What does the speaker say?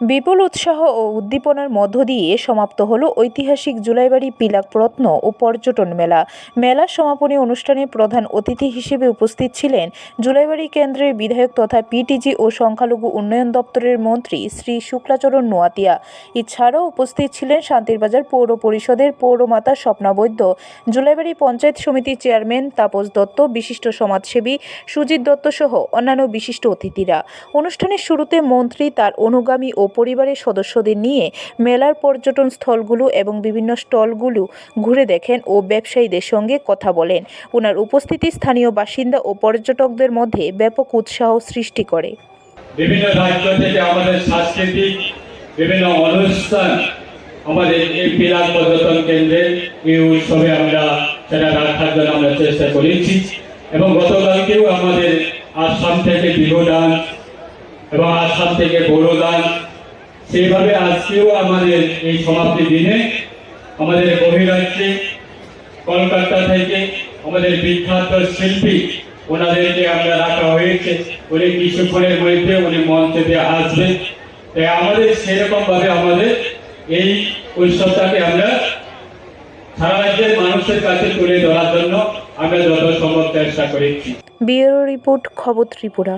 বিপুল উৎসাহ ও উদ্দীপনার মধ্য দিয়ে সমাপ্ত হলো ঐতিহাসিক জুলাইবাড়ি পিলাক প্রত্ন ও পর্যটন মেলা। মেলার সমাপনী অনুষ্ঠানে প্রধান অতিথি হিসেবে উপস্থিত ছিলেন জুলাইবাড়ি কেন্দ্রের বিধায়ক তথা পিটিজি ও সংখ্যালঘু উন্নয়ন দপ্তরের মন্ত্রী শ্রী শুক্লাচরণ নোয়াতিয়া। এছাড়াও উপস্থিত ছিলেন শান্তিরবাজার পৌর পরিষদের পৌরমাতা স্বপ্না বৈদ্য, জুলাইবাড়ি পঞ্চায়েত সমিতির চেয়ারম্যান তাপস দত্ত, বিশিষ্ট সমাজসেবী সুজিত দত্ত সহ অন্যান্য বিশিষ্ট অতিথিরা। অনুষ্ঠানের শুরুতে মন্ত্রী তার অনুগামী ও পরিবারের সদস্যদের নিয়ে মেলার পর্যটন স্থলগুলো এবং বিভিন্ন স্টলগুলো ঘুরে দেখেন ও ব্যবসায়ীদের সঙ্গে কথা বলেন। ওনার উপস্থিতি স্থানীয় বাসিন্দা ও পর্যটকদের মধ্যে ব্যাপক উৎসাহ সৃষ্টি করে। বিভিন্ন রাজ্য থেকে আমাদের সাংস্কৃতিক বিভিন্ন অনুষ্ঠান আমাদের এই পিলার পর্যটন কেন্দ্রে এই উৎসবে আমরা সেটা রাখার জন্য আমরা চেষ্টা করেছি এবং গতকালকেও আমাদের আসাম থেকে বিহু এবং আসাম থেকে বড়ো সেইভাবে আজকেও আমাদের এই সমাপ্তি দিনে আমাদের বহিরাজ্যে কলকাতা থেকে আমাদের বিখ্যাত শিল্পী ওনাদেরকে আমরা রাখা হয়েছে। উনি কিছুক্ষণের মধ্যে উনি মঞ্চেতে আসবেন। তাই আমাদের সেরকম ভাবে আমাদের এই উৎসবটাকে আমরা সারা রাজ্যের মানুষের কাছে তুলে ধরার জন্য আমরা যত সম্ভব চেষ্টা করেছি। ব্যুরো রিপোর্ট খবর ত্রিপুরা।